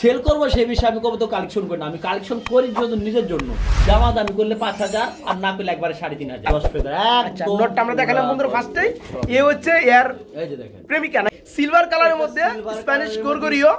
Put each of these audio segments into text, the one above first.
Sell করব সেই বিষয়ে আমি কবে তো কালেকশন করি না। আমি কালেকশন করি শুধু নিজের জন্য। জামা দামি করলে পাঁচ হাজার আর না পেলে একবারে সাড়ে তিন হাজার। দশ ফেদার আচ্ছা নোটটা আমরা দেখালাম বন্ধুরা ফার্স্টে এ হচ্ছে এই যে দেখেন। প্রেমিকা না সিলভার কালারের মধ্যে স্প্যানিশ গোরগরিও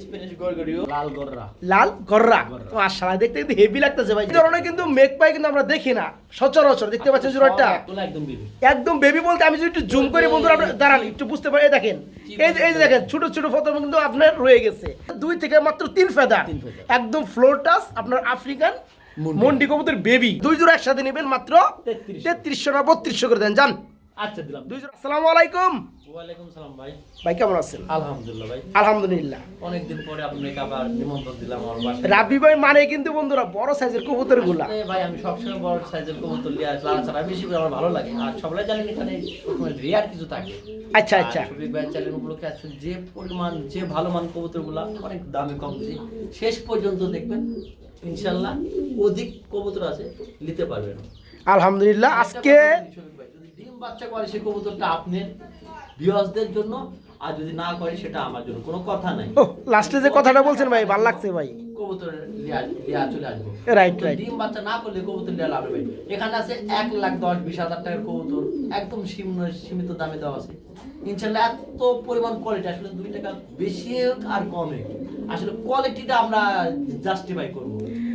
স্প্যানিশ গরগরিও লাল গররা। লাল গররা। গররা। মাশাআল্লাহ দেখতে কিন্তু হেভি লাগতেছে ভাই। এই ধরনের কিন্তু মেক পাই কিন্তু আমরা দেখি না। সচরাচর দেখতে পাচ্ছেন জোড়াটা? একদম একদম একদম বেবি বলতে আমি যদি একটু জুম করি বন্ধুরা আপনারা দাঁড়ান একটু বুঝতে পারি। দেখেন এই যে- এই যে দেখেন ছোট ছোট ফটো কিন্তু আপনার রয়ে গেছে। দুই থেকে মাত্র তিন ফেদা। একদম ফ্লোর আপনার আফ্রিকান মুন্ডি। মন্ডি কবুতর বেবি দুই জোড়া একসাথে নেবেন মাত্র তেত্রিশশো না বত্রিশশো করে দেন যান। আচ্ছা দিলাম। দুই জোড়া আসসালামু আলাইকুম। ওয়ালাইকুম সালাম ভাই। ভাই কেমন আছেন? আলহামদুলিল্লাহ ভাই। আলহামদুলিল্লাহ। অনেকদিন পরে আপনাকে আবার নিমন্ত্রণ দিলাম আমার বাসায়। রাবি ভাই মানে কিন্তু বন্ধুরা বড় সাইজের কবুতরগুলা ভাই আমি সবসময় বড় সাইজের কবুতর নিয়ে আসি। লাল ছাড়া বেশি করে আমার ভালো লাগে। আর সবাই জানেন এখানে রেয়ার কিছু থাকে। আচ্ছা আচ্ছা। ভাই চ্যানেল উপলক্ষে আছে যে পরিমাণ যে ভালো মান কবুতরগুলা অনেক দামে কম দিই শেষ পর্যন্ত দেখবেন ইনশাল্লাহ অধিক কবুতর আছে নিতে পারবেন। আলহামদুলিল্লাহ আজকে বাচ্চা করে সেই কবুতরটা আপনি ভিউয়ার্সদের জন্য আর যদি না করে সেটা আমার জন্য। কোনো কথা নাই। লাস্টে যে কথাটা বলছেন ভাই ভালো লাগছে ভাই। কবুতর লিয়া লিয়া চলে আসব। তো right. ডিম বাচ্চা না করলে কবুতর লিয়া লাভ হবে এখানে আছে এক লাখ দশ বিশ হাজার টাকার কবুতর। একদম সীম- সীমিত দামে দেওয়া আছে। ইনশাল্লাহ এত পরিমাণ কোয়ালিটি আসলে দুই টাকা বেশি আর কমে। আসলে কোয়ালিটিটা আমরা জাস্টিফাই করব।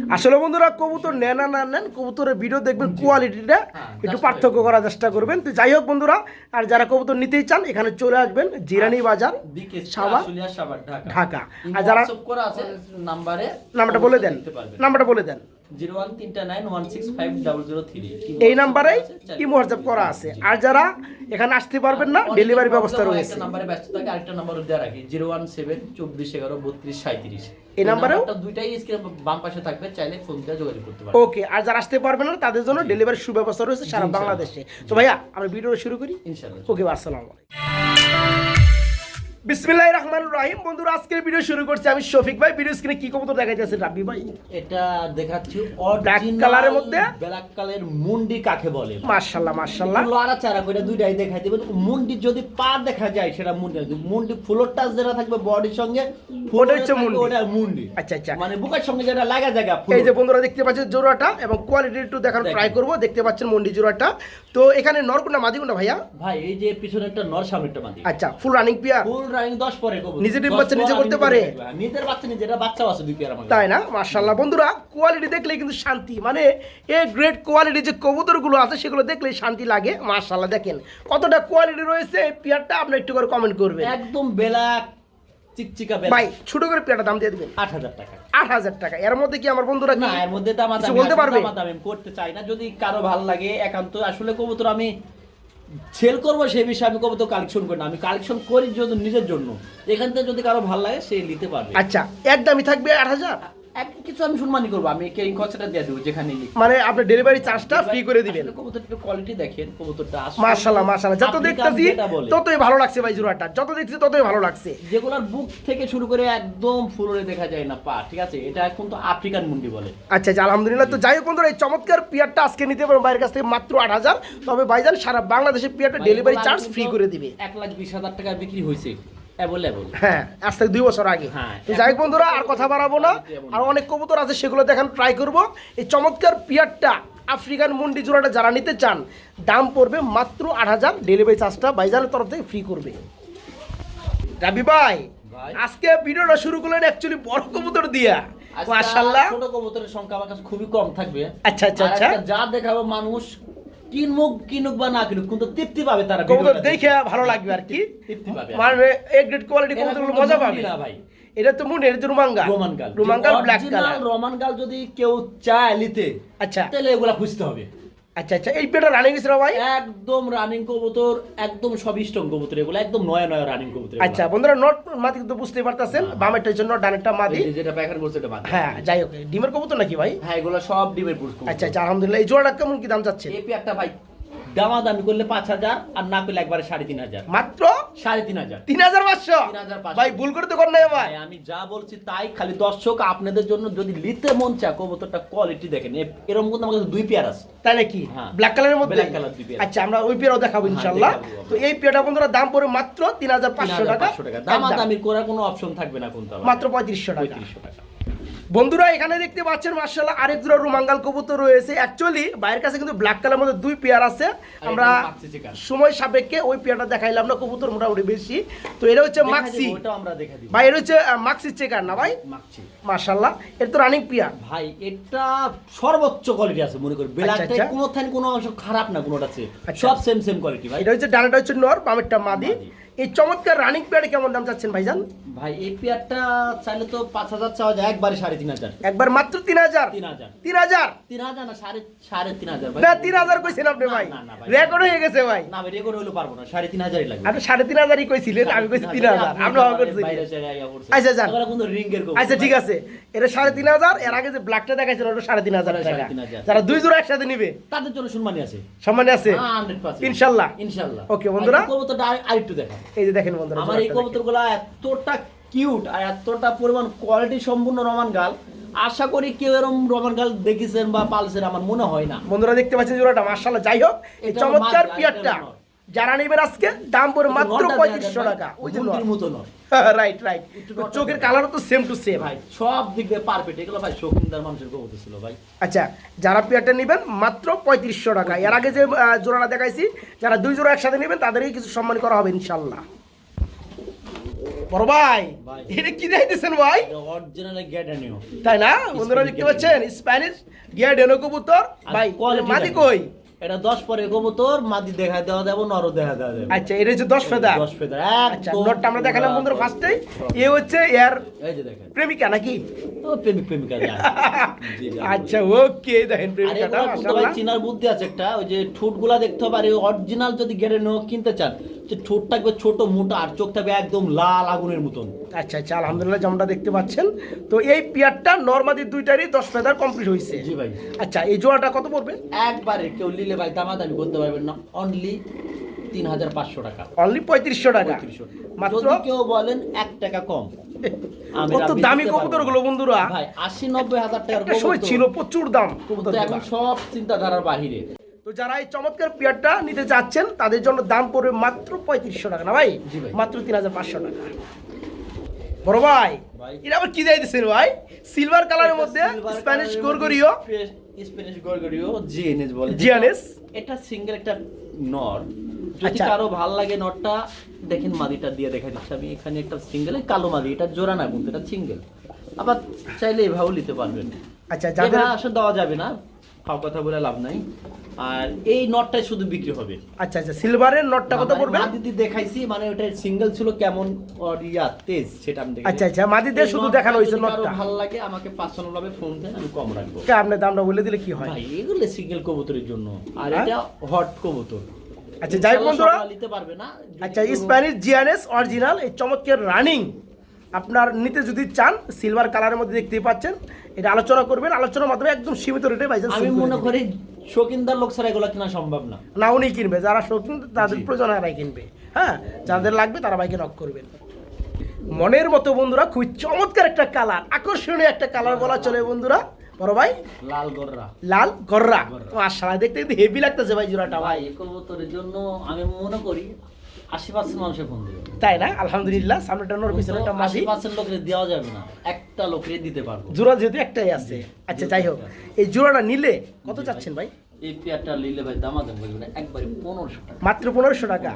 আসলে বন্ধুরা কবুতর নেন না না নেন কবুতরের ভিডিও দেখবেন কোয়ালিটিটা হ্যাঁ, একটু পার্থক্য করার চেষ্টা করবেন। তো যাই হোক বন্ধুরা আর যারা কবুতর নিতেই চান এখানে চলে আসবেন জিরানি বাজার সাবা, ঢাকা। আর যারা- নাম্বারে নাম্বারটা বলে দেন নাম্বারটা বলে দেন। জিরো ওয়ান তিনটা nine one six five double zero three এই নাম্বারেই ইমো হোয়াটসঅ্যাপ করা আছে। আর যারা এখানে আসতে পারবেন না ডেলিভারি ব্যবস্থা রয়েছে। একটা নাম্বারে ব্যস্ত থাকে আরেকটা নাম্বার দেওয়া রাখি জিরো ওয়ান সেভেন চব্বিশ এগারো বত্রিশ সাঁত্রিশ এই নাম্বারেও? দুইটাই স্ক্রিন বাম পাশে থাকবে চাইলে ফোন দিয়ে যোগাযোগ করতে পারবে ওকে আর যারা আসতে পারবেন না তাদের জন্য ডেলিভারি সুব্যবস্থা রয়েছে সারা বাংলাদেশে। তো ভাইয়া আমরা ভিডিও শুরু করি। ইনশাল্লাহ। ওকে আসসালামু আলাইকুম। বিসমিল্লাহ রহমান রাহিম। বন্ধুরা আজকের ভিডিও শুরু করছি আমি শফিক ভাই। ভিডিও স্ক্রিনে কি কবুতর দেখাইতেছে রাব্বি ভাই? এটা দেখাচ্ছি Black colour-এর মধ্যে? ব্ল্যাক কালারের মুন্ডি কাকে বলে মাশাল্লাহ মাশাল্লাহ লড়া চারা করে দুইটাই দেখাই দেবেন। মুন্ডি যদি পা দেখা যায় সেটা মুন্ডি। মুন্ডি ফুলোর টাচ যেটা থাকবে বডির সঙ্গে ওটা হচ্ছে মুন্ডি। ওটা মুন্ডি। আচ্ছা আচ্ছা। মানে বুকের সঙ্গে যেটা লাগা জায়গা এই যে বন্ধুরা দেখতে পাচ্ছেন জোড়াটা এবং কোয়ালিটি একটু দেখেন। ট্রাই করব। দেখতে পাচ্ছেন মুন্ডি জোড়াটা। তো এখানে নরকুন্ডা মাদিকুন্ডা ভাইয়া? ভাই এই যে পিছনে একটা নর সামনে একটা মাদি। আচ্ছা full running pair full running 10 পরে কবুতর। নিজে ডিম বাচ্চা নিজে করতে পারে? নিজের বাচ্চা নিজে এটা বাচ্চাও আছে দুই পেয়ার আমার তাই না? মাশাল্লাহ বন্ধুরা কোয়ালিটি দেখলে কিন্তু শান্তি। মানে এ গ্রেট কোয়ালিটি যে কবুতরগুলো আছে সেগুলো দেখলে শান্তি লাগে। মাশাল্লাহ দেখেন কতটা কোয়ালিটি রয়েছে। এই পেয়ারটা আপনি একটু করে কমেন্ট করবেন। একদম বেলা চিকচিকা ভাই ছোট করে পেয়ারটা দাম দিয়ে দেবেন। 8000 টাকা। আট হাজার টাকা। এর মধ্যে কি আমার বন্ধুরা না এর মধ্যে দাম কিছু বলতে পারবে? করতে চাই না। যদি কারও ভালো লাগে একান্ত। আসলে কবুতর আমি সেল করব সেই বিষয়ে আমি কবে তো কালেকশন করি না। আমি কালেকশন করি যদি নিজের জন্য। এখান থেকে যদি কারও ভালো লাগে, সে নিতে পারবে। আচ্ছা এক একদমই থাকবে আট হাজার? এক কিছু আমি সম্মানই করব আমি কেরিং খরচাটা দিয়ে দেবো যেখানে মানে আপনি ডেলিভারি চার্জটা ফ্রি করে দিবেন। কবুতরটা কোয়ালিটি দেখেন কবুতরটা আসলে মাশাল্লাহ মাশাল্লাহ যত দেখতেছি ততই ভালো লাগছে ভাই জোড়াটা যত দেখছি ততই ভালো লাগছে। যেগুলোর বুক থেকে শুরু করে একদম ফুলরে দেখা যায় না পা ঠিক আছে? এটা এখন তো আফ্রিকান মুন্ডি বলে। আচ্ছা আচ্ছা আলহামদুলিল্লাহ। তো যাই হোক বন্ধুরা এই চমৎকার পিয়ারটা আজকে নিতে পারবেন বাইরের কাছ থেকে মাত্র আট হাজার। তবে ভাইজান সারা বাংলাদেশের পিয়ারটা ডেলিভারি চার্জ ফ্রি করে দিবে। এক লাখ বিশ হাজার টাকা বিক্রি হয়েছে। অ্যাভেলেবল হ্যাঁ আজ থেকে দুই বছর আগে। হ্যাঁ। তো যাই বন্ধুরা আর কথা বাড়াবো না। আর অনেক কবুতর আছে সেগুলো দেখান ট্রাই করব। এই চমৎকার পিয়ারটা আফ্রিকান মুন্ডি জোড়াটা যারা নিতে চান দাম পড়বে মাত্র আট হাজার। ডেলিভারি চার্জটা বাইজানের তরফ থেকে ফ্রি করবে। রাবি ভাই। আজকে ভিডিওটা শুরু করলেন অ্যাকচুয়ালি বড় কবুতর দিয়া। মাশাল্লাহ ছোট কবুতরের সংখ্যা আমার কাছে খুবই কম থাকবে। আচ্ছা, আচ্ছা, আচ্ছা। যা দেখাবো মানুষ কিনুক কিনুক বা না কিনুক কিন্তু তৃপ্তি পাবে তারা কবুতর দেখে। ভালো লাগবে আর কি। তৃপ্তি পাবে। মানে এ গ্রেড কোয়ালিটি কবুতরগুলো মজা পাবে। না ভাই। এটা তো মনে এটা রোমান গাল রুমাঙ্গাল ব্ল্যাক কালার রোমান গাল যদি কেউ চায় নিতে আচ্ছা। তাহলে এগুলা খুঁজতে হবে। আচ্ছা আচ্ছা এই পেটা রানিং ছিল ভাই? একদম রানিং কবুতর একদম সব স্ট্রং কবুতর এগুলো একদম নয়া নয়া রানিং কবুতর আচ্ছা বন্ধুরা নট মাদি কিন্তু বুঝতে পারতাছেন বামেরটা জন্য ডানেরটা মাদি যেটা পায়খানা করছে এটা হ্যাঁ যাই হোক ডিমের কবুতর নাকি ভাই? হ্যাঁ এগুলো সব ডিমের কবুতর। আচ্ছা আচ্ছা আলহামদুলিল্লাহ এই জোড়াটা কেমন কি দাম চাচ্ছে এই পেয়ারটা ভাই দামাদামি করলে পাঁচ হাজার আর না করলে একবারে সাড়ে তিন হাজার। মাত্র? সাড়ে তিন হাজার। তিন হাজার পাঁচশো? 3,500 ভাই ভুল করে তো কর নাই ভাই আমি যা বলছি তাই খালি দর্শক আপনাদের জন্য যদি নিতে মন চায় কবুতরটা কোয়ালিটি দেখেন। এরকম কিন্তু আমার কাছে দুই পেয়ার আছে। তাই নাকি হ্যাঁ। ব্ল্যাক কালারের মধ্যে? Black color দুই পেয়ার। আচ্ছা আমরা ওই পেয়ারও দেখাবো হ্যাঁ, ইনশাল্লাহ তো এই পেয়ারটা বন্ধুরা দাম পড়ে মাত্র তিন হাজার পাঁচশো টাকা। 3,500 টাকা। দামাদামি করার কোনো অপশন থাকবে না কিন্তু মাত্র পঁয়ত্রিশশো টাকা। পঁয়ত্রিশশো টাকা। বন্ধুরা এখানে দেখতে পাচ্ছেন মার্শাল্লাহ আরেক জোড়া রুমাঙ্গাল কবুতর রয়েছে। অ্যাকচুয়ালি বাইরের কাছে কিন্তু ব্ল্যাক কালার মধ্যে দুই পেয়ার আছে। আমরা। সময় সাপেক্ষে ওই পেয়ারটা দেখাইলাম না কবুতর মোটামুটি বেশি। তো এটা হচ্ছে মাক্সি ভাই এটা হচ্ছে মাক্সি চেকার না ভাই? মার্শাল্লাহ এটা তো রানিং পেয়ার ভাই এটা সর্বোচ্চ কোয়ালিটি আছে মনে করি। বেলাটাই আচ্ছা। কোনো থান কোনো অংশ খারাপ না কোনোটা আচ্ছা। সব সেম সেম কোয়ালিটি ভাই। এটা হচ্ছে ডানাটা হচ্ছে নর বামেরটা মাদি। এই চমৎকার রানিং পেয়ারে কেমন দাম চাচ্ছেন ভাইজান? ভাই এই পেয়ারটা চাইলে তো পাঁচ হাজার চাওয়া যায় একবারে সাড়ে তিন হাজার। একবার মাত্র তিন হাজার? তিন হাজার। তিন হাজার? তিন হাজার না সাড়ে সাড়ে তিন হাজার না তিন হাজার কইছেন আপনি ভাই। রেকর্ড হয়ে গেছে ভাই। না ভাই রেকর্ড হইলে পারব না সাড়ে তিন হাজারই লাগবে। আপনি সাড়ে তিন হাজারই কইছিলেন আমি কইছি তিন হাজার। পড়ছেন। আচ্ছা, যান। আচ্ছা ঠিক আছে। এটা সাড়ে তিন হাজার এর আগে যে ব্ল্যাকটা দেখাইছিল ওটা সাড়ে তিন হাজার টাকা। যারা দুই জোড়া একসাথে নিবে। তাদের জন্য সম্মানী আছে। সম্মানে আছে? ইনশাল্লাহ। ইনশাল্লাহ। Okay, বন্ধুরা। আরেকটু দেখা এই যে দেখেন বন্ধুরা আমার এই কবুতরগুলো এতটা কিউট আর এতটা পরিমাণ কোয়ালিটি সম্পূর্ণ রমান গাল। আশা করি কেউ এরকম রমান গাল দেখেছেন বা পালছেন আমার মনে হয় না। বন্ধুরা দেখতে পাচ্ছেন জোড়াটা মার্শাল্লাহ যাই হোক এই চমৎকার পিয়ারটা। যারা নেবেন আজকে দাম পড়ে মাত্র পঁয়ত্রিশশো টাকা। ওই যে মতো নয়। রাইট রাইট চোখের দেখা কালারও তো সেম টু সেম ভাই সব দিক দিয়ে পারফেক্ট এগুলো ভাই শৌখিনদার মানুষের কবুতর ছিল ভাই। আচ্ছা যারা পেয়ারটা নেবেন মাত্র পঁয়ত্রিশশো টাকা। এর আগে যে জোড়াটা দেখাইছি যারা দুই জোড়া একসাথে নেবেন তাদেরই কিছু সম্মান করা হবে ইনশাল্লাহ বড় ভাই। এটা কি ভাই? অরিজিনাল গ্যাডানিও তাই না? বন্ধুরা দেখতে পাচ্ছেন স্প্যানিশ গিয়া ডেনো কবুতর। ভাই মাদি কই? এটা দশ পরে কবুতর মাদি দেখা দেওয়া যাবে নর দেখা দেওয়া যাবে। আচ্ছা এটা হচ্ছে দশ ফেদা দশ ফেদা আচ্ছা নরটা আমরা দেখালাম বন্ধুরা ফার্স্টে এ হচ্ছে এর এই যে দেখেন। প্রেমিকা নাকি? তো প্রেমিক প্রেমিকা আচ্ছা ওকে দেখেন প্রেমিকাটা চিনার বুদ্ধি আছে একটা ওই যে ঠোঁটগুলা দেখতে হবে আর অরিজিনাল যদি গেড়ে নো কিনতে চান যে ঠোঁট থাকবে ছোট মোটা আর চোখ থাকবে একদম লাল আগুনের মতন। আচ্ছা আচ্ছা আলহামদুলিল্লাহ যেমনটা দেখতে পাচ্ছেন। তো এই পিয়ারটা নর্মাদি দুইটারই দশ ফেদার কমপ্লিট হয়েছে জি ভাই। আচ্ছা এই জোড়াটা কত পড়বে? একবারে কেউ নিলে ভাই দামাদামি করতে পারবেন না। অনলি তিন হাজার পাঁচশো টাকা। অনলি পঁয়ত্রিশশো টাকা। মাত্র? কেউ বলেন এক টাকা কম। কত দামি কবুতরগুলো বন্ধুরা? ভাই আশি নব্বই হাজার টাকার সময় ছিল প্রচুর দাম। কবুতর এখন সব চিন্তাধারার বাহিরে। তো যারা এই চমৎকার পিয়ারটা নিতে যাচ্ছেন তাদের জন্য দাম পড়বে মাত্র পঁয়ত্রিশশো টাকা না ভাই? মাত্র তিন হাজার পাঁচশো টাকা। বড় ভাই। এটা আবার কি দিয়েছেন ভাই? সিলভার কালারের মধ্যে স্প্যানিশ গরগরিও। স্প্যানিশ গরগরিও জিএনএস বলে। জিয়ানেস এটা সিঙ্গেল একটা নর। যদি আচ্ছা। কারও ভালো লাগে নটটা দেখেন মাদিটা দিয়ে দেখা দিচ্ছি। আমি এখানে একটা সিঙ্গেল কালো মাদি এটা জোড়া না কিন্তু এটা সিঙ্গেল আবার চাইলে এভাবেও নিতে পারবেন। আচ্ছা যাদের আসলে দেওয়া যাবে না খাওয়া কথা বলে লাভ নাই। আর এই নটটাই শুধু বিক্রি হবে। আচ্ছা আচ্ছা সিলভারের নটটা কত পড়বে? মাদিদি দেখাইছি মানে ওটা সিঙ্গেল ছিল কেমন ইয়া তেজ সেটা আমি। আচ্ছা, আচ্ছা, মাদিদের শুধু দেখানো হয়েছে নটটা। ভালো লাগে আমাকে পার্সোনাল ভাবে ফোন দেন আমি কম রাখব। কে আপনি দামটা বলে দিলে কি হয়? ভাই এগুলো সিঙ্গেল কবুতরের জন্য। আর হ্যাঁ? এটা হট কবুতর। আচ্ছা যাই হোক বন্ধুরা। নিতে পারবে না আচ্ছা স্প্যানিশ জিয়ানেস অরিজিনাল এই চমৎকার রানিং আপনার নিতে যদি চান সিলভার কালারের মধ্যে দেখতেই পাচ্ছেন। এটা আলোচনা করবেন আলোচনার মাধ্যমে একদম সীমিত রেটে ভাইজান আমি মনে করি শৌখিনদার লোক ছাড়া এগুলো কেনা সম্ভব না। না উনি কিনবে। যারা শৌখিন তাদের প্রয়োজন হয় কিনবে। হ্যাঁ যাদের লাগবে তারা বাইকে নক করবেন। মনের মতো বন্ধুরা খুবই চমৎকার একটা কালার আকর্ষণীয় একটা কালার বলা চলে বন্ধুরা। বড় ভাই? লাল গররা। লাল গররা। মাশাআল্লাহ দেখতে কিন্তু হেভি লাগতেছে ভাই জোড়াটা ভাই কবুতরের জন্য আমি মনে করি আশি পার্সেন্ট মানুষের ফোন দেবে। তাই না? আলহামদুলিল্লাহ সামনেটা নোর পিছনে মাঝি। পার্সেন্ট লোকের দেওয়া যাবে না। একটা লোকের দিতে পারব। জোড়া যেহেতু একটাই আছে। আচ্ছা যাই হোক এই জোড়াটা নিলে কত চাচ্ছেন ভাই? এই পেয়ারটা নিলে ভাই একবারে পনেরোশো টাকা। মাত্র পনেরোশো টাকা।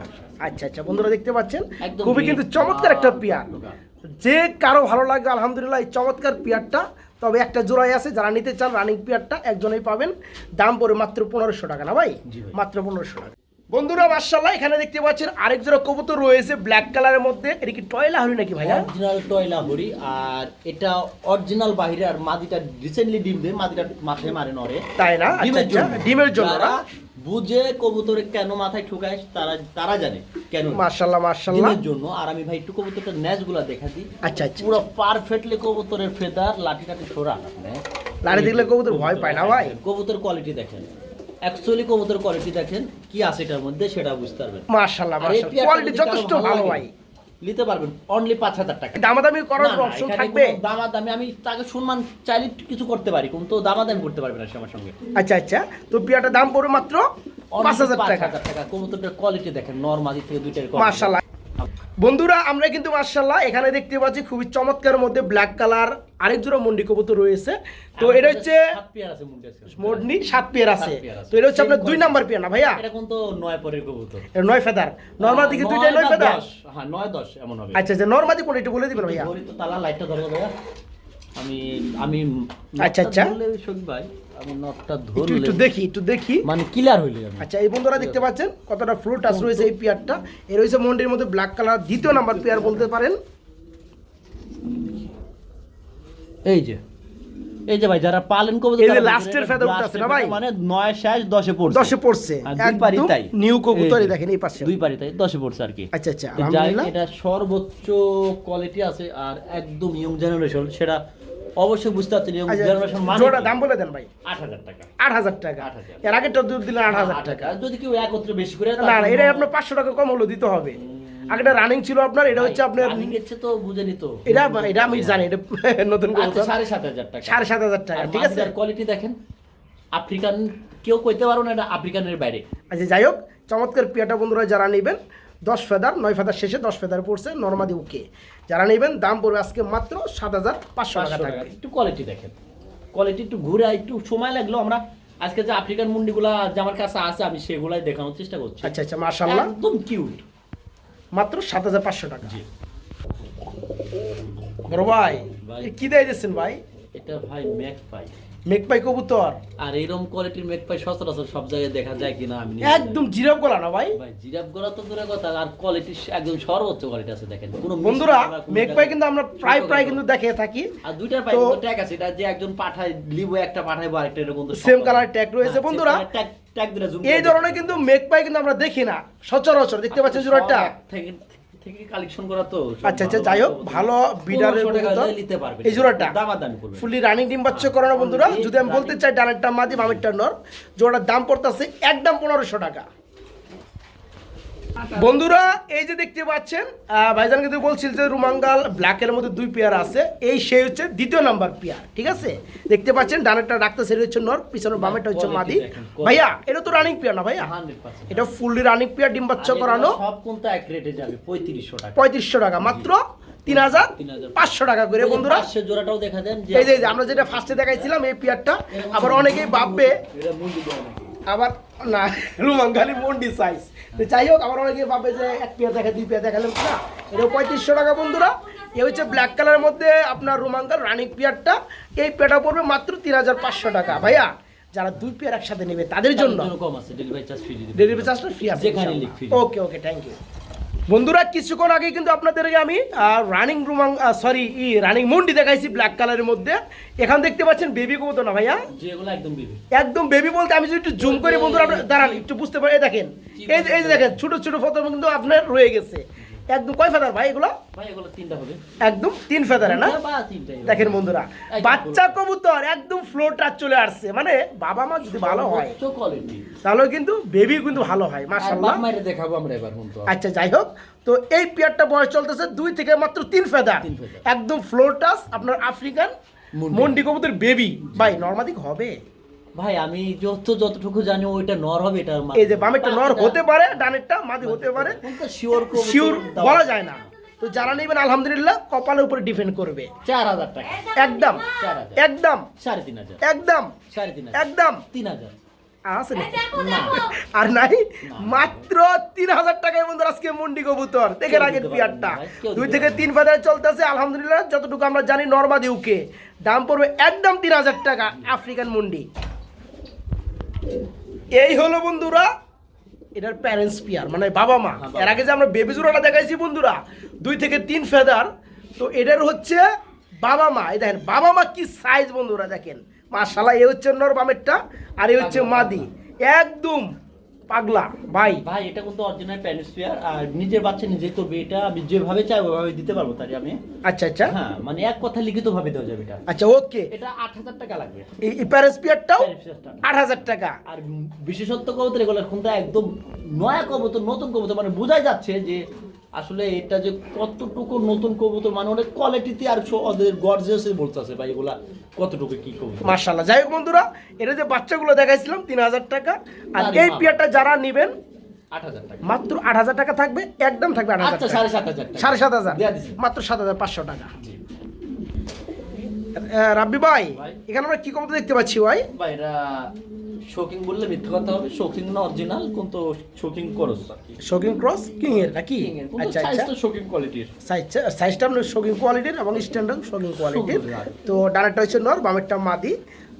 আচ্ছা আচ্ছা বন্ধুরা দেখতে পাচ্ছেন খুবই কিন্তু চমৎকার একটা পিয়ার। যে কারও ভালো লাগবে আলহামদুলিল্লাহ এই চমৎকার পিয়ারটা তবে একটা জোড়াই আছে যারা নিতে চান রানিং পিয়ারটা একজনেই পাবেন। দাম পড়ে মাত্র পনেরোশো টাকা না ভাই? মাত্র পনেরোশো টাকা। বন্ধুরা মার্শাল্লাহ এখানে দেখতে পাচ্ছেন আরেক জোড়া কবুতর রয়েছে ব্ল্যাক কালারের মধ্যে। এটা কি টয়লা হরি নাকি ভাইয়া? অরিজিনাল টয়লা হরি আর এটা অরিজিনাল বাহিরে আর মাদিটা রিসেন্টলি ডিম দেয় মাদিটা মাথায় মারে নরে তাই না? আচ্ছা ডিমের আচ্ছা জন্য। ডিমের জন্য বুঝে কবুতরে কেন মাথায় ঠুকায় তারা তারা জানে কেন মার্শাল্লাহ মার্শাল্লাহ এর জন্য আর আমি ভাই একটু কবুতরটা ন্যাচগুলা দেখা দিই। আচ্ছা আচ্ছা পুরো পারফেক্টলি কবুতরের ফেদার লাঠি টাঠি সরা লাঠি দেখলে কবুতর ভয় পায় না ভাই? কবুতর কোয়ালিটি দেখেন। অ্যাকচুয়ালি কবুতর কোয়ালিটি দেখেন কি আছে এটার মধ্যে সেটা বুঝতে পারবেন। মার্শাল্লাহ আর মার্শাল্লাহ কোয়ালিটি যথেষ্ট ভালো ভালো ভাই। নিতে পারবেন। অনলি পাঁচ হাজার টাকা। দামাদামি করার অপশন থাকবে? কোনো দামাদামি আমি তাকে সম্মান চাইলে কিছু করতে পারি কিন্তু দামাদামি করতে পারবে না সে আমার সঙ্গে। আচ্ছা আচ্ছা তো বিয়াটা দাম পড়বে মাত্র পাঁচ হাজার টাকা। তো কবুতরটার কোয়ালিটি দেখেন নর্মালি থেকে দুইটার মার্শাল্লাহ বন্ধুরা আমরা কিন্তু মার্শাল্লাহ এখানে দেখতে পাচ্ছি খুবই চমৎকার মধ্যে ব্ল্যাক কালার আরেক জোড়া মন্ডি কবুতর রয়েছে। তো এটা হচ্ছে মুন্ডি সাত পেয়ার আছে। তো এটা হচ্ছে আপনার দুই নাম্বার পেয়ার না ভাইয়া? এটা কিন্তু নয় পরের কবুতর। এটা নয় ফেদার। নর্মাল দিকে দুইটাই নয় ফেদার? হ্যাঁ নয় দশ এমন হবে। আচ্ছা আচ্ছা নর্মাল দিকে একটু বলে দিবেন ভাইয়া? ঘড়ি তো তালা লাইটটা ধরো ভাইয়া। আমি আমি আচ্ছা, আচ্ছা। ভাই। আমি নটটা ধরলে একটু দেখি একটু দেখি। মানে ক্লিয়ার হইলে আচ্ছা এই বন্ধুরা দেখতে পাচ্ছেন কতটা ফ্লো টাচ রয়েছে এই পেয়ারটা এর রয়েছে মন্ডির মধ্যে ব্ল্যাক কালার দ্বিতীয় নাম্বার পেয়ার বলতে পারেন। এই যে এই যে ভাই যারা পালন করবে এই যে last এর feather না ভাই? মানে নয় শেষ দশে পড়ছে। তাই। নিউ দেখেন এই পাশে। দুই পারি তাই পড়ছে আর কি। আচ্ছা আচ্ছা আলহামদুলিল্লাহ। এটা সর্বোচ্চ কোয়ালিটি আছে আর একদম ইয়ং জেনারেশন সেটা অবশ্যই বুঝতে পারছেন ইয়ং আচ্ছা মানে জোড়া দাম বলে দেন ভাই। আট হাজার টাকা। আট হাজার টাকা। 8,000 এর আগেরটা দুধ দিলেন আট হাজার টাকা। যদি কেউ একত্রে বেশি করে না না এটা আপনার পাঁচশো টাকা কম হলো দিতে হবে। আগেটা রানিং ছিল আপনার এটা হচ্ছে আপনার গেছে তো বুঝে নিত এটা এটা আমি জানি এটা নতুন আচ্ছা, সাড়ে সাত হাজার টাকা। সাড়ে সাত হাজার টাকা ঠিক আছে? কোয়ালিটি দেখেন। আফ্রিকান কেউ কইতে পারো না এটা আফ্রিকানের বাইরে। আচ্ছা যাই হোক চমৎকার পিয়াটা বন্ধুরা যারা নেবেন দশ ফেদার নয় ফেদার শেষে দশ ফেদার পড়ছে নর্মাদি ওকে যারা নেবেন দাম পড়বে আজকে মাত্র সাত হাজার পাঁচশো টাকা 500 থাকবে। একটু কোয়ালিটি দেখেন। কোয়ালিটি একটু ঘুরে একটু সময় লাগল আমরা আজকে যে আফ্রিকান মুন্ডিগুলা যে আমার কাছে আছে আমি সেগুলাই দেখানোর চেষ্টা করছি। আচ্ছা আচ্ছা মার্শাল্লাহ একদম কিউট মাত্র সাত হাজার পাঁচশো টাকা। জি। বড় ভাই ভাই। কি দেয় দিচ্ছেন ভাই? এটা ভাই ম্যাক পাই। মেঘ পাই কবুতর। আর এইরকম কোয়ালিটির ম্যাক পাই সচরাচর সব জায়গায় দেখা যায় কিনা আমি একদম জিরাপ গলা না ভাই? ভাই জিরাফ গলা তো দূরের কথা আর কোয়ালিটি একদম সর্বোচ্চ কোয়ালিটি আছে দেখেন। কোনো বন্ধুরা করা, কোনো মেঘ জায়গায়- পাই কিন্তু আমরা প্রায় প্রায় কিন্তু দেখে থাকি। আর দুইটার পাই তো- ট্যাগ আছে এটা যে একজন পাঠায় লিবো একটা পাঠাইবো আরেকটা এরকম Same colour tag রয়েছে, বন্ধুরা। ট্যাগ ট্যাগ এই ধরনের কিন্তু মেঘ পাই কিন্তু আমরা দেখি না সচরাচর দেখতে পাচ্ছেন সব জোড়াটা থেকে থেকে কালেকশন করা তো আচ্ছা আচ্ছা যাই হোক ভালো বিডারের 1500 টাকা কবুতর হলে নিতে পারবেন। এই জোড়াটা দামাদামি করবেন। ফুলি রানিং ডিম বাচ্চা করানো বন্ধুরা যদি আমি বলতে চাই ডানেরটা মাদি বামেরটা নর। জোড়ার দাম পড়তেছে একদম পনেরোশো টাকা। বন্ধুরা এই যে দেখতে পাচ্ছেন ভাইজান কিন্তু বলছিল যে রুমাঙ্গাল ব্ল্যাকের মধ্যে দুই পেয়ার আছে। এই সেই হচ্ছে দ্বিতীয় নাম্বার পেয়ার ঠিক আছে? দেখতে পাচ্ছেন ডানেরটা ডাক্তার সেটা হচ্ছে নর পিছনের বামেরটা হচ্ছে মাদি। ভাইয়া এটা তো রানিং পেয়ার না ভাইয়া? এটা ফুললি রানিং পেয়ার ডিম বাচ্চা করানো। সব কোনটা এক রেটে যাবে? 3500 টাকা। পঁয়ত্রিশশো টাকা মাত্র তিন হাজার পাঁচশো টাকা করে বন্ধুরা। জোড়াটাও দেখা দেন এই যে আমরা যেটা ফার্স্টে দেখাইছিলাম এই পেয়ারটা আবার অনেকেই ভাববে আবার না রুমাঙ্গালি মন্ডি সাইজ তো যাই হোক আবার অনেকে ভাবে যে এক পেয়ার দেখা দুই পেয়ার দেখালাম না এটা পঁয়ত্রিশশো টাকা বন্ধুরা। এ হচ্ছে ব্ল্যাক কালারের মধ্যে আপনার রুমাঙ্গাল রানিং পেয়ারটা। এই পেয়ারটা পড়বে মাত্র তিন হাজার পাঁচশো টাকা। ভাইয়া যারা দুই পেয়ার একসাথে নেবে তাদের জন্য ডেলিভারি চার্জ ফ্রি চার্জটা ফ্রি আছে। ওকে ওকে থ্যাংক ইউ বন্ধুরা কিছুক্ষণ আগে কিন্তু আপনাদেরকে আমি রানিং রুমাং সরি ই রানিং মুন্ডি দেখাইছি ব্ল্যাক কালারের মধ্যে। এখান দেখতে পাচ্ছেন বেবি কবুত না ভাইয়া? একদম বিবি একদম বেবি বলতে আমি যদি একটু জুম করি বন্ধুরা দাঁড়ান একটু বুঝতে পারি দেখেন এই যে- এই যে দেখেন ছোট ছোট ফটো কিন্তু আপনার রয়ে গেছে। একদম কয় ফেদার ভাই এগুলো? একদম তিন ফেদারে না। দেখেন বন্ধুরা বাচ্চা কবুতর একদম ফ্লোর টাচ চলে আসছে। মানে বাবা মা যদি ভালো হয় তাহলে কিন্তু বেবি কিন্তু ভালো হয় মাশাআল্লাহ। দেখাবো আমরা এবার আচ্ছা যাই হোক। তো এই পেয়ারটা বয়স চলতেছে দুই থেকে মাত্র তিন ফেদার। একদম ফ্লোর টাচ আপনার আফ্রিকান মন্ডি। কবুতর বেবি ভাই নর্মাদিক হবে। ভাই আমি যত যতটুকু জানি ওইটা নর হবে এটা এই যে বামেরটা নর হতে পারে ডানেরটা মাদি হতে পারে। শিওর শিওর বলা যায় না। তো যারা নেবেন আলহামদুলিল্লাহ কপালের উপরে ডিপেন্ড করবে। চার হাজার টাকা। একদম একদম সাড়ে তিন হাজার। একদম সাড়ে তিন একদম। তিন হাজার। আছে আর নাই? মাত্র তিন হাজার টাকায় বন্ধুরা আজকে মন্ডি কবুতর। আগের দিতে পিয়ারটা। দুই থেকে তিন ফেদার চলতেছে আলহামদুলিল্লাহ যতটুকু আমরা জানি নর্মাদি উকে। দাম পড়বে একদম তিন হাজার টাকা আফ্রিকান মন্ডি। এই হলো বন্ধুরা এটার প্যারেন্টস পিয়ার মানে বাবা মা। হ্যাঁ, এর আগে যে আমরা বেবি জোড়াটা দেখাইছি বন্ধুরা দুই থেকে তিন ফেদার তো এটার হচ্ছে বাবা মা। এই দেখেন বাবা মা কি সাইজ বন্ধুরা দেখেন। মাশাল্লাহ এ হচ্ছে নর বামেরটা আর এ হচ্ছে মাদি। একদম পাগলা ভাই। ভাই এটা কিন্তু অরিজিনাল প্যানোস্ফিয়ার আর নিজের বাচ্চা নিজে করবে এটা আমি যেভাবে চাই দিতে পারব তাই আমি আচ্ছা আচ্ছা। হ্যাঁ মানে এক কথা লিখিত ভাবে দেওয়া যাবে এটা। আচ্ছা ওকে। এটা আট হাজার টাকা লাগবে। এই আট হাজার টাকা। আর বিশেষত্ব কবুতর এগুলো কিন্তু একদম নয়া কবুতর নতুন কবুতর মানে বোঝাই যাচ্ছে যে আসলে এটা যে কতটুকু নতুন কবুতর মানে অনেক কোয়ালিটিতে আর ওদের গর্জিয়াসে বলতেছে ভাই এগুলা কতটুকু কি কবুতর? মার্শাল্লাহ যাই হোক বন্ধুরা এটা যে বাচ্চাগুলো দেখাইছিলাম তিন হাজার টাকা। আর এই। পিয়ারটা যারা নেবেন আট হাজার টাকা। মাত্র আট হাজার টাকা থাকবে একদম থাকবে আট হাজার আচ্ছা সাড়ে সাত হাজার সাড়ে সাত হাজার। মাত্র সাত হাজার পাঁচশো টাকা। রাব্বি ভাই ভাই। এখানে আমরা কি কবুতর দেখতে পাচ্ছি ভাই? ভাই এটা শোকিং বললে মিথ্যে কথা হবে শোকিং না অরিজিনাল কিন্তু শোকিং করস। শোকিং ক্রস কিং এর নাকি আচ্ছা আচ্ছা। শোকিং কোয়ালিটির সাইজ সাইজটা আপনার শোকিং কোয়ালিটির এবং স্ট্যান্ডার্ড শোকিং কোয়ালিটির তো ডানাটা হচ্ছে নর বামেরটা মাদি।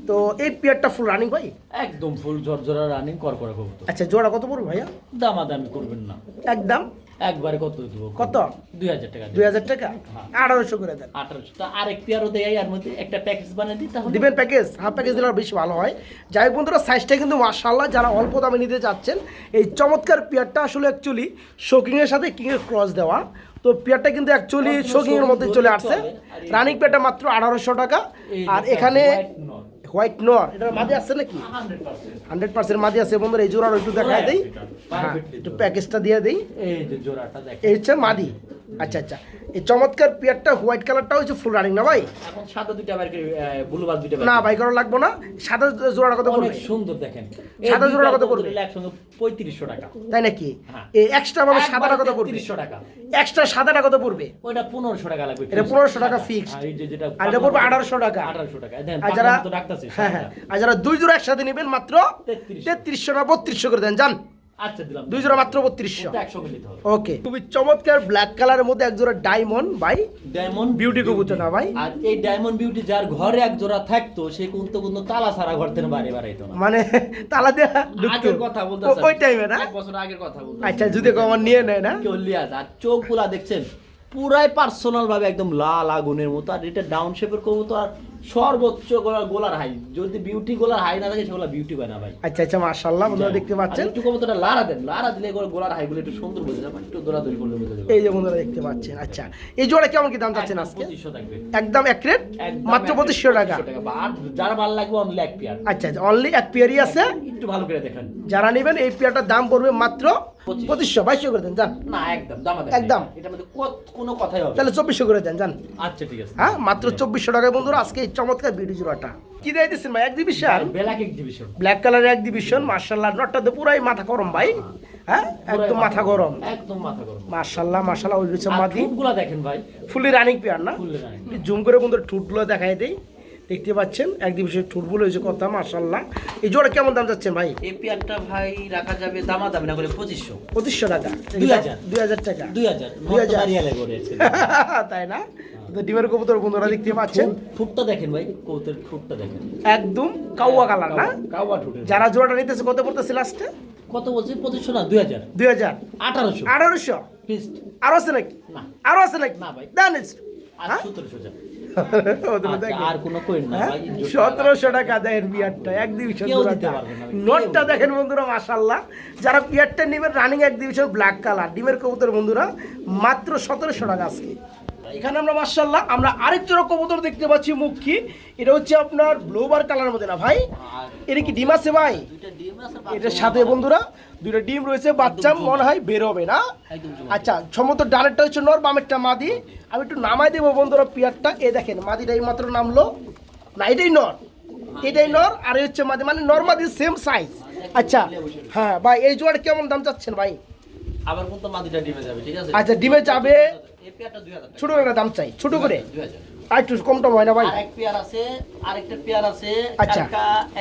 তো এই পিয়ারটা ফুল রানিং ভাই? একদম ফুল ঝরঝরা রানিং কর করা কবুতর। আচ্ছা জোড়া কত পড়বে ভাইয়া? দামাদামি করবেন না। একদম? একবারে কত দিব? কত? দুই হাজার টাকা দুই হাজার টাকা? হ্যাঁ। আঠারোশো করে দেন। আঠারোশো। তা পেয়ারও দেয় আর মধ্যে একটা প্যাকেজ বানিয়ে দিই তাহলে। দিবেন প্যাকেজ হাফ প্যাকেজ দিলে আরও বেশি ভালো হয়। যাই হোক বন্ধুরা সাইজটা কিন্তু মার্শাল্লাহ যারা অল্প দামে নিতে যাচ্ছেন এই চমৎকার পেয়ারটা আসলে অ্যাকচুয়ালি শোকিংয়ের সাথে কিংয়ের ক্রস দেওয়া। তো পেয়ারটা কিন্তু অ্যাকচুয়ালি শোকিংয়ের মধ্যে চলে আসছে। আর রানিং পেয়ারটা মাত্র আঠারোশো টাকা। আর এখানে হোয়াইট নর এটার মাঝে আছে নাকি? 100% হান্ড্রেড পার্সেন্ট মাদি আছে বন্ধুরা এই জোড়ার একটু দেখায় দেই। হ্যাঁ, একটু প্যাকেজটা দিয়ে দেই। এই যে জোড়াটা দেখেন। এই হচ্ছে মাদি। আচ্ছা আচ্ছা। এই চমৎকার পেয়ারটা হোয়াইট কালারটা হচ্ছে ফুল রানিং না ভাই? এখন সাদা দুইটা বের ব্লু বার দুইটা না ভাই করা লাগবো না। সাদা জোড়াটা কত অনেক সুন্দর দেখেন। সাদা কত? একসঙ্গে পঁয়ত্রিশশো টাকা। তাই নাকি? হ্যাঁ। এই এক্সট্রা ভাবে সাদাটা কত পড়বে তিরিশশো টাকা। এক্সট্রা সাদাটা কত পড়বে ওইটা পনেরোশো টাকা লাগবে এটা 1500 টাকা। আর এই যে যেটা আর এটা পড়বে 1800 টাকা। আঠারোশো টাকা। দেন আর যারা হ্যাঁ হ্যাঁ। আর যারা দুই জোড়া একসাথে নেবেন মাত্র 3300 তেত্রিশশো না বত্রিশশো করে দেন জান আচ্ছা দিলাম। দুই জোড়া মাত্র বত্রিশশো। ওটা একসঙ্গে নিতে হবে। ওকে। খুবই চমৎকার ব্ল্যাক কালারের মধ্যে এক জোড়া ডায়মন্ড ভাই ডায়মন্ড Beauty কবুতর না ভাই? আর এই ডায়মন্ড বিউটি যার ঘরে এক জোড়া থাকতো সে কিন্তু কিন্তু তালা ঘর থেকে বাইরে বাড়াইতো না। মানে তালা দেয়া আগের কথা বলতে ওই টাইমে না? এক বছর আগের কথা বলতে আচ্ছা যদি কমান নিয়ে নেয় না? কেউ লিয়াজ আর চোখগুলা দেখছেন? পুরাই পার্সোনাল ভাবে একদম লাল আগুনের মতো আর এটা ডাউন শেপের কবুতর আর সর্বোচ্চ গোলার গোলার হাই যদি বিউটি গোলার হাই না থাকে সেগুলো বিউটি হয় না ভাই। আচ্ছা আচ্ছা মাশাআল্লাহ বন্ধুরা দেখতে পাচ্ছেন। একটু কবুতরটা লারা দেন লারা দিলে গোলার হাইগুলো একটু সুন্দর বোঝা যাবে একটু দৌড়াদৌড়ি করলে বোঝা যাবে। এই যে বন্ধুরা দেখতে পাচ্ছেন আচ্ছা। এই জোড়া কেমন কি দাম চাচ্ছেন আজকে? 2500 থাকবে। একদম এক রেট মাত্র এক পঁচিশশো টাকা। 2500 বা আর যার ভালো লাগবে অনলি এক পেয়ার আচ্ছা আচ্ছা অনলি এক পেয়ারই আছে। একটু ভালো করে দেখেন। যারা নেবেন এই পেয়ারটার দাম পড়বে মাত্র পঁচিশশো। বাইশশো করে দেন যান। না একদম দাম একদম। এটার মধ্যে কোনো কথাই হবে তাহলে চব্বিশশো করে দেন যান। আচ্ছা ঠিক আছে। হ্যাঁ মাত্র চব্বিশশো টাকায় বন্ধুরা আজকে এই চমৎকার জোড়াটা। কি দিয়ে দিচ্ছেন ভাই? এক দিবিশন বেলাক এক্সিবিশন ব্ল্যাক কালারের মার্শাল্লাহ নটটাতে পুরাই মাথা গরম ভাই। হ্যাঁ একদম মাথা গরম। একদম মাথা গরম। মার্শাল্লাহ মার্শাল্লাহ ওই মাদি। দেখেন ভাই। ফুলি রানিং পেয়ার না? জুম করে বন্ধুরা ঠুটগুলো দেখাই দেই। দেখতে পাচ্ছেন এক দিবসের ঠুটগুলো হয়েছে কথা মার্শাল্লাহ এই জোড়া কেমন দাম যাচ্ছেন ভাই? এই পেয়ারটা ভাই রাখা যাবে দামা দামি না করে পঁচিশশো। পঁচিশশো টাকা। দুই হাজার। দুই হাজার টাকা। দুই হাজার। দুই হাজার। তাই না? তো ডিমের কবুতর বন্ধুরা দেখতে পাচ্ছেন। ঠুটটা দেখেন ভাই কৌতের ঠুটটা দেখেন। একদম কাউয়া কালার না? কাওয়া ঠুটের যারা জোড়াটা নিতেছে কত পড়তেছে লাস্টে কত বলছি? পঁচিশশো না দুই হাজার। দুই হাজার। আঠারোশো। আঠারোশো? আরও আছে নাকি? না। আরও আছে নাকি? না ভাই। দেন হ্যাঁ? সতেরোশো আচ্ছা, হ্যাঁ? সতেরোশো টাকা দেন বিয়ারটা এক ডিভিশন নোটটা দেখেন বন্ধুরা যারা নেবেন রানিং এক ডিভিশন ব্ল্যাক কালার ডিমের কবুতর বন্ধুরা মাত্র সতেরোশো টাকা আজকে। এখানে আমরা মাশাল্লাহ আমরা আরেক জোড়া কবুতর দেখতে পাচ্ছি মুখী। এটা হচ্ছে আপনার ব্লোবার কালারের মধ্যে না ভাই? এটা কি ডিম আছে ভাই? এটার সাথে বন্ধুরা দুইটা ডিম রয়েছে বাচ্চা মনে হয় বেরোবে না? আচ্ছা সম্মত ডানেরটা হচ্ছে নর বামেরটা মাদি। আমি একটু নামাই দেবো বন্ধুরা পিয়ারটা এ দেখেন মাদিটা এই মাত্র নামলো। না এটাই নর। এটাই নর আর এই হচ্ছে মাদি। মানে নর মাদি সেম সাইজ আচ্ছা হ্যাঁ ভাই এই জোয়ার কেমন দাম চাচ্ছেন ভাই? আবার কিন্তু মাদিটা ডিমে যাবে ঠিক আছে? আচ্ছা ডিমে যাবে এই পেয়ারটা ছোট করে দাম চাই ছোট করে? কম টম হয় না ভাই? এক পেয়ার আছে আরেকটা পেয়ার আছে আচ্ছা।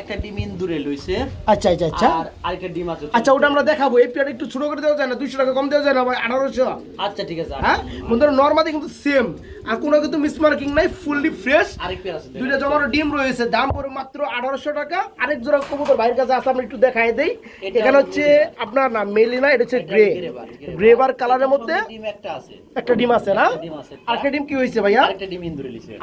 একটা ডিম ইন্দুরে লইছে। আচ্ছা আচ্ছা আচ্ছা। আর আরেকটা ডিম আছে আচ্ছা ওটা আমরা দেখাবো। এই পেয়ার একটু ছোট করে দেওয়া যায় না দুইশো টাকা কম দেওয়া যায় না ভাই আঠারোশো। আচ্ছা ঠিক আছে হ্যাঁ? বন্ধুরা নর্মালি কিন্তু সেম আর কোনো কিন্তু মিসমার্কিং নাই ফুললি ফ্রেশ দুইটা জমানো ডিম রয়েছে দাম পড়ে মাত্র আঠারোশো টাকা। আরেক জোড়া কবুতর বাইরের কাছে আছে আমরা একটু দেখাই দেই। এখানে হচ্ছে আপনার না মেলি না এটা হচ্ছে grey grey bar, grey bar. Grey bar কালারের মধ্যে একটা ডিম আছে না? আছে। আরেকটা ডিম কি হয়েছে ভাইয়া?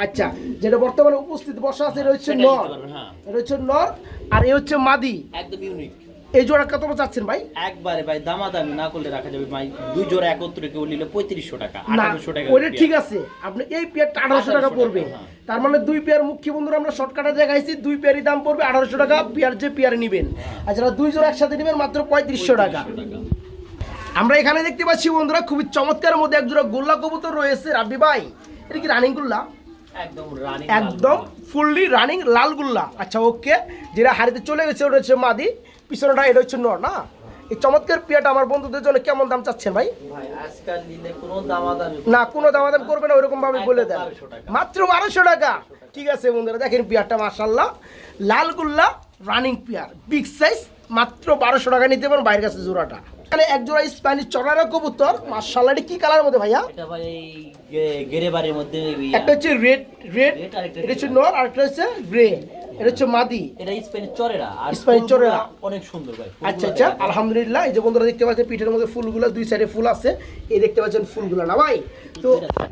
আচ্ছা যেটা বর্তমানে উপস্থিত বসা আছে এটা হচ্ছে নর হ্যাঁ। এটা হচ্ছে নর আর এ হচ্ছে মাদি। একদম ইউনিক এই জোড়া কত চাচ্ছেন ভাই? একবারে ভাই দামাদামি না করলে রাখা যাবে ভাই দুই জোড়া একত্রে কেউ নিলে পঁয়ত্রিশশো টাকা আঠারোশো টাকা ওইটা ঠিক আছে। আপনি এই পেয়ারটা আঠারোশো টাকা 1800 পড়বে। হ্যাঁ। তার মানে দুই পেয়ার মুখ্য বন্ধুরা আমরা শর্টকাটে দেখাইছি দুই পেয়ারই দাম পড়বে আঠারোশো টাকা পেয়ার যে পেয়ারে নেবেন। আর যারা দুই জোড়া একসাথে নেবেন মাত্র পঁয়ত্রিশশো টাকা। আমরা এখানে দেখতে পাচ্ছি বন্ধুরা খুবই চমৎকার মধ্যে এক জোড়া গোল্লা কবুতর রয়েছে রাব্বি ভাই। এটা কি রানিং গোল্লা? একদম একদম ফুললি রানিং লাল গুল্লা। আচ্ছা ওকে যেটা হারিতে চলে গেছে ওটা হচ্ছে মাদি। পিছনটা এটা হচ্ছে নর না? এই চমৎকার পিয়াটা আমার বন্ধুদের জন্য কেমন দাম চাচ্ছেন ভাই? না কোনো দামাদাম করবে না ওইরকম ভাবে বলে দেন। একদম 1200 টাকা। মাত্র বারোশো টাকা। ঠিক আছে বন্ধুরা দেখেন পিয়ারটা মার্শাল্লাহ লাল গুল্লা রানিং পিয়ার বিগ সাইজ মাত্র বারোশো টাকা নিতে পারেন বাইরের কাছে জোড়াটা। এখানে এক জোড়া স্প্যানিশ চড়ারা কবুতর মার্শাল্লাহ কি কালার মধ্যে ভাইয়া? ইয়া। একটা হচ্ছে রেড রেড এটা হচ্ছে নর আর একটা হচ্ছে গ্রে। এটা হচ্ছে মাদি। এটা স্পেনের চরেরা। আর স্পেনের চরেরা। অনেক সুন্দর ভাই আচ্ছা আচ্ছা আলহামদুলিল্লাহ এই যে বন্ধুরা দেখতে পাচ্ছেন পিঠের মধ্যে ফুলগুলো দুই সাইডে ফুল আছে। এই দেখতে পাচ্ছেন ফুলগুলো না ভাই? তো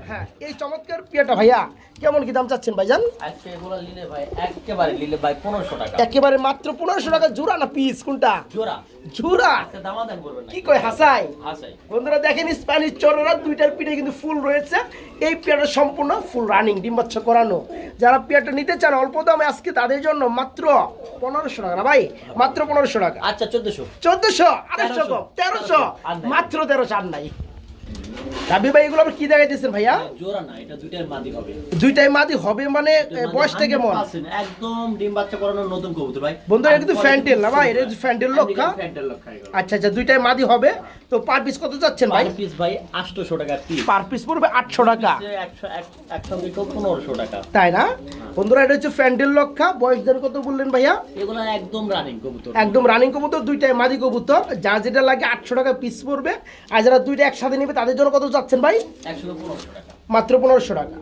হ্যাঁ এই চমৎকার পিয়াটা ভাইয়া। কেমন কি দাম চাচ্ছেন ভাইজান? আজকে এগুলো নিলে ভাই একেবারে নিলে ভাই পনেরোশো টাকা। একেবারে মাত্র পনেরোশো টাকা জোড়া না পিস কোনটা? জোড়া। জোড়া? আজকে দামাদামি করবেন কি কয় হাসাই? বন্ধুরা দেখেন স্প্যানিশ চরেরা দুইটার পিঠে কিন্তু ফুল রয়েছে। এই পেয়ারটা সম্পূর্ণ ফুল রানিং ডিম বাচ্চা করানো। যারা পেয়ারটা নিতে চান অল্প দামে আজকে তাদের জন্য মাত্র পনেরোশো টাকা না ভাই? মাত্র পনেরোশো টাকা। আচ্ছা চোদ্দশো। চোদ্দশো? আড়াইশো কম। মাত্র তেরোশো আর নাই। রাবি ভাই এগুলো কি দেখাইতেছেন ভাইয়া? জোড়া না এটা দুইটার মাদি হবে। দুইটাই মাদি হবে মানে এ, মানে বয়সটা কেমন? একদম ডিম বাচ্চা করানোর নতুন কবুতর ভাই। বন্ধুরা এটা কিন্তু ফ্যান্টেল না ভাই এটা কিন্তু ফ্যান্টেল লক্ষা। ফ্যান্টেল লক্ষা আচ্ছা আচ্ছা দুইটাই মাদি হবে। তো পার পিস কত যাচ্ছেন ভাই? পার পিস ভাই 800 টাকা পিস পার পিস পড়বে আটশো টাকা। একসঙ্গে কেউ পনেরোশো টাকা। তাই না? বন্ধুরা এটা হচ্ছে ফ্যান্ডেল লক্ষা। বয়স ধরে কত বললেন ভাইয়া? এগুলো একদম রানিং কবুতর। একদম রানিং কবুতর দুইটাই মাদি কবুতর। যা যেটা লাগে আটশো টাকা পিস পড়বে। আর যারা দুইটা একসাথে নেবে তাদের জন্য কত যাচ্ছেন ভাই? মাত্র পনেরোশো টাকা।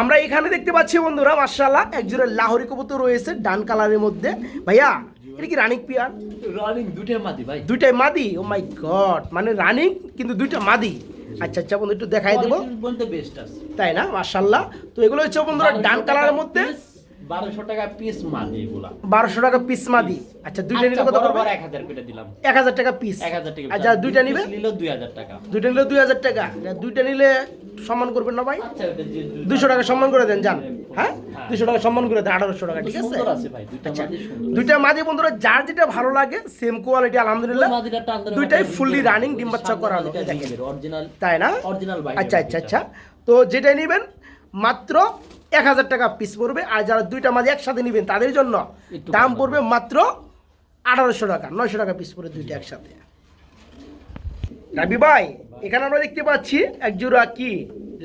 আমরা এখানে দেখতে পাচ্ছি বন্ধুরা মার্শাল্লাহ একজোড়া লাহোরি কবুতর রয়েছে ডান কালারের মধ্যে। ভাইয়া এটা কি রানিং পিয়ার? রানিং দুটোর মাদি ভাই। দুইটাই মাদি? ও মাই গড মানে রানিং কিন্তু দুইটা মাদি। আচ্ছা আচ্ছা বন্ধু একটু দেখাই দেবো। তাই না? মার্শাল্লাহ তো এগুলো হচ্ছে বন্ধুরা ডান কালারের মধ্যে। টাকা পিস মাদি এগুলা। বারোশো টাকা পিস মাদি। আচ্ছা দুইটা নিলে কত পড়বে? এক হাজার করে দিলাম। এক হাজার টাকা পিস টাকা আচ্ছা দুইটা টাকা। দুইটা নিলে দুই হাজার টাকা। আচ্ছা, দুইটা নিলে সম্মান করবেন না ভাই? আচ্ছা টাকা সম্মান করে দেন হ্যাঁ? হ্যাঁ। টাকা সম্মান করে দেন টাকা ঠিক আছে? সুন্দর আছে ভাই দুইটা আচ্ছা মাদি সুন্দর দুইটা মাঝে বন্ধুরা যার যেটা ভালো লাগে সেম কোয়ালিটি আলহামদুলিল্লাহ। দুইটাই ফুললি রানিং ডিম বাচ্চা করানো তাই না? আচ্ছা আচ্ছা আচ্ছা। তো যেটা নেবেন মাত্র এক হাজার টাকা পিস পড়বে। আর যারা দুইটা মাঝে একসাথে নেবেন তাদের জন্য দাম পড়বে মাত্র আঠারোশো টাকা নয়শো টাকা পিস পড়বে দুইটা একসাথে। রাবি ভাই এখানে আমরা দেখতে পাচ্ছি এক জোড়া কি?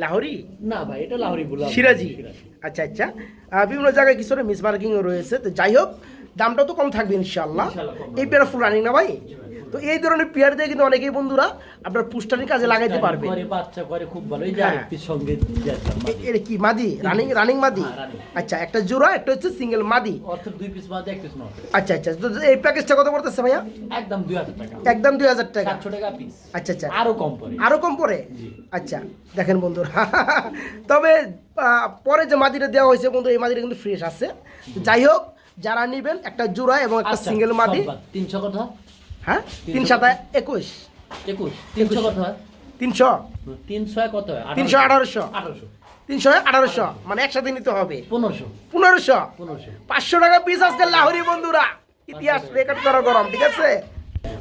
লাহোরি? না ভাই এটা লাহোরি গুলা সিরাজি। আচ্ছা আচ্ছা। বিভিন্ন জায়গায় কিছু মিস মার্কিংও রয়েছে। তো যাই হোক দামটা তো কম থাকবে ইনশাল্লাহ ইনশাল্লাহ এই পেয়ারা ফুল রানিং না ভাই। তো এই ধরনের পেয়ার দিয়ে কিন্তু অনেকেই বন্ধুরা আপনার পুস্টারির কাজে লাগাইতে পারবে। বাচ্চা করে খুব ভালো হ্যাঁ। সঙ্গে এটা কি মাদি? রানিং রানিং মাদি? হ্যাঁ, আচ্ছা একটা জোড়া একটা হচ্ছে সিঙ্গেল মাদি। দুই পিস মাদি এক পিস আচ্ছা আচ্ছা তো এই প্যাকেজটা কত পড়তেছে ভাইয়া? একদম দুই হাজার টাকা। একদম দুই হাজার টাকা। সাতশো টাকা পিস আচ্ছা আচ্ছা। আরও কম পড়ে। আরও কম পড়ে? আচ্ছা দেখেন বন্ধুরা। তবে পরে যে মাদিটা দেওয়া হয়েছে বন্ধু এই মাদিটা কিন্তু ফ্রেশ আছে। যাই হোক যারা নেবেন একটা জোড়া এবং একটা আচ্ছা, সিঙ্গেল মাদি। সব বাদ। তিনশো কথা? হ্যাঁ? তিন সাতা একুশ। একুশ। তিনশো কত হয়? তিনশো। তিনশো কত হয়? তিনশো আঠারোশো। আঠারোশো। তিনশো আঠারোশো। মানে একসাথে নিতে হবে। পনেরোশো। পনেরোশো। পনেরোশো। পাঁচশো টাকা পিস আজকে লাহোরি বন্ধুরা। ইতিহাস রেকর্ড করা গরম ঠিক আছে?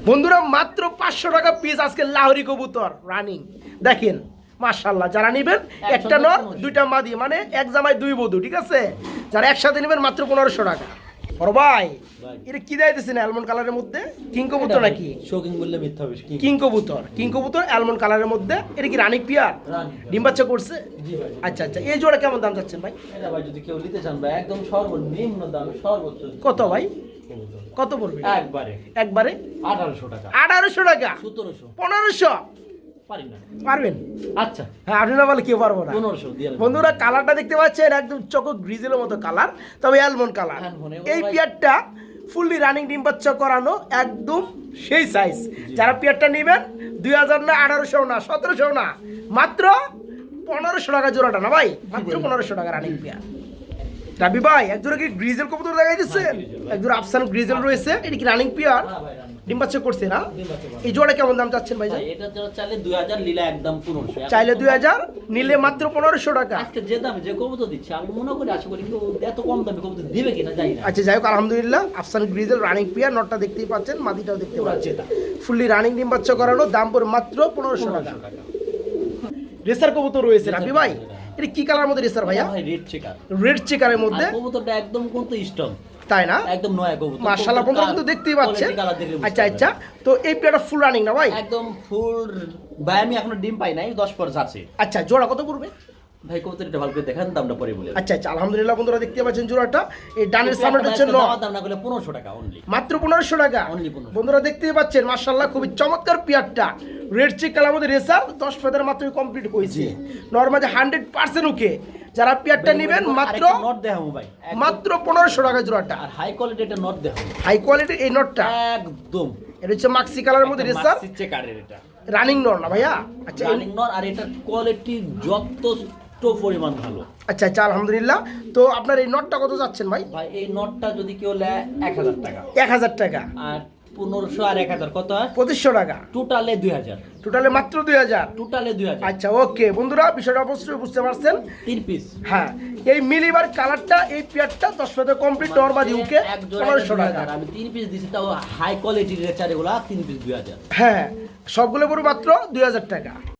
বন্ধুরা মাত্র পাঁচশো টাকা পিস আজকে লাহোরি কবুতর রানিং দেখেন মার্শাল্লাহ যারা নেবেন একটা নর দুইটা মাদি মানে এক জামাই দুই বধু ঠিক আছে? যারা একসাথে নেবেন মাত্র পনেরোশো টাকা। বড় ভাই। এটা কি অ্যালমন্ড কালারের মধ্যে? কিং কবুতর নাকি? শৌকিং বললে মিথ্যা হবে কিং কবুতর কিং কবুতর অ্যালমন্ড কালারের মধ্যে। এটা কি রানিক পিয়ার? রানী। ডিম বাচ্চা করছে? আচ্ছা আচ্ছা এই জোড়া কেমন দাম চাচ্ছেন ভাই? এটা ভাই যদি কেউ নিতে চান ভাই একদম সর্বনিম্ন দামে সর্বোচ্চ কত ভাই? কত পড়বে? একবারে। একবারে? আঠারোশো টাকা। আঠারোশো টাকা? সতেরোশো। পনেরোশো? পারবেন? আচ্ছা। হ্যাঁ আপনি না বলে কেউ পারব না। পনেরোশো বন্ধুরা কালারটা দেখতে পাচ্ছেন একদম চকো গ্রিজেলের মতো কালার তবে অ্যালমন্ড কালার এই ভাই- ফুললি রানিং ডিম বাচ্চা করানো একদম সেই সাইজ যারা পিয়ারটা নেবেন দুই হাজার না আঠারোশো না সতেরোশো না মাত্র পনেরোশো টাকা জোড়াটা না ভাই? মাত্র পনেরোশো টাকা রানিং পিয়ার। রাবি ভাই একজোড়া কি গ্রিজেল কবুতর দেখাই দিচ্ছে? হ্যাঁ, একজোড়া আফসান গ্রিজেল রয়েছে। এটা কি রানিং পিয়ার? হ্যাঁ রানী। ডিম বাচ্চা করছে না। এই জোড়া কেমন দাম চাচ্ছেন ভাই? এটা যারা চাইলে দুই হাজার লীলা একদম পনেরোশো চাইলে দুই হাজার নিলে মাত্র পনেরোশো টাকা। আজকে যে দামে যে কবুতর দিচ্ছে আমি মনে করি আশা করি এত কম দামে কবুতর দিবে কিনা জানি না। আচ্ছা যাই হোক আলহামদুলিল্লাহ আফসান গ্রিজেল রানিং পিয়ার নটটা দেখতেই পাচ্ছেন মাদিটাও দেখতে পাচ্ছেন। ফুললি রানিং ডিম বাচ্চা করানো দাম পড়ে মাত্র পনেরোশো টাকা। রেসার কবুতর রয়েছে রাবি ভাই। এটা কি কালার মধ্যে রেসার ভাইয়া? ভাই রেড চেকার রেড চেকারের মধ্যে? কবুতরটা একদম কিন্তু স্ট্রং তাই না? একদম নয় কবুতর। কবুতর বন্ধুরা কিন্তু দেখতেই পাচ্ছেন। আচ্ছা আচ্ছা। তো এই পেয়ারটা ফুল রানিং না ভাই? একদম ফুল ভাই আমি এখনও ডিম পাই নাই দশ পর আছে আচ্ছা জোড়া কত পড়বে? ভাই কবুতরটা ভালো করে দেখান দামটা পরে বলে আচ্ছা আচ্ছা আলহামদুলিল্লাহ বন্ধুরা দেখতে পাচ্ছেন জোড়াটা। এই ডানের সামনেটা হচ্ছে ন দাম না করলে পনেরোশো টাকা অনলি মাত্র পনেরোশো টাকা। Only 1500 বন্ধুরা দেখতেই পাচ্ছেন মার্শাল্লাহ খুবই চমৎকার পেয়ারটা রেড চেক কালার মধ্যে রেসার দশ ফেদার মাত্র কমপ্লিট হয়েছে নর্মাল হান্ড্রেড পার্সেন্ট ওকে। যারা পেয়ারটা নেবেন মাত্র নট দেখাবো ভাই। মাত্র পনেরোশো টাকা জোড়াটা। আর হাই কোয়ালিটি একটা নট দেখাবো। হাই কোয়ালিটির এই নটটা একদম। এটা হচ্ছে মাক্সি কালারের মধ্যে রেসার চেকারের এটা। রানিং নর না ভাইয়া? আচ্ছা রানিং নট আর এটার কোয়ালিটি যথেষ্ট পরিমাণ ভালো। আচ্ছা আচ্ছা আলহামদুলিল্লাহ। তো আপনার এই নটটা কত যাচ্ছেন ভাই? ভাই এই নটটা যদি কেউ নেয় এক হাজার টাকা। এক হাজার টাকা। আর পনেরোশো আর এক হাজার। কত হয়? পঁচিশশো টাকা। টোটালে দুই হাজার। টোটালে মাত্র দুই হাজার। টোটালে দুই হাজার। আচ্ছা ওকে বন্ধুরা বিষয়টা অবশ্যই বুঝতে পারছেন। তিন পিস হ্যাঁ এই মিলিবার কালারটা এই পেয়ারটা দশ পেতে কমপ্লিট নর্মাল ইউকে পনেরোশো টাকা। আমি তিন পিস দিছি তাও হাই কোয়ালিটির রেচার এগুলা তিন পিস দুই হাজার। হ্যাঁ সবগুলো পুরো মাত্র দুই হাজার টাকা।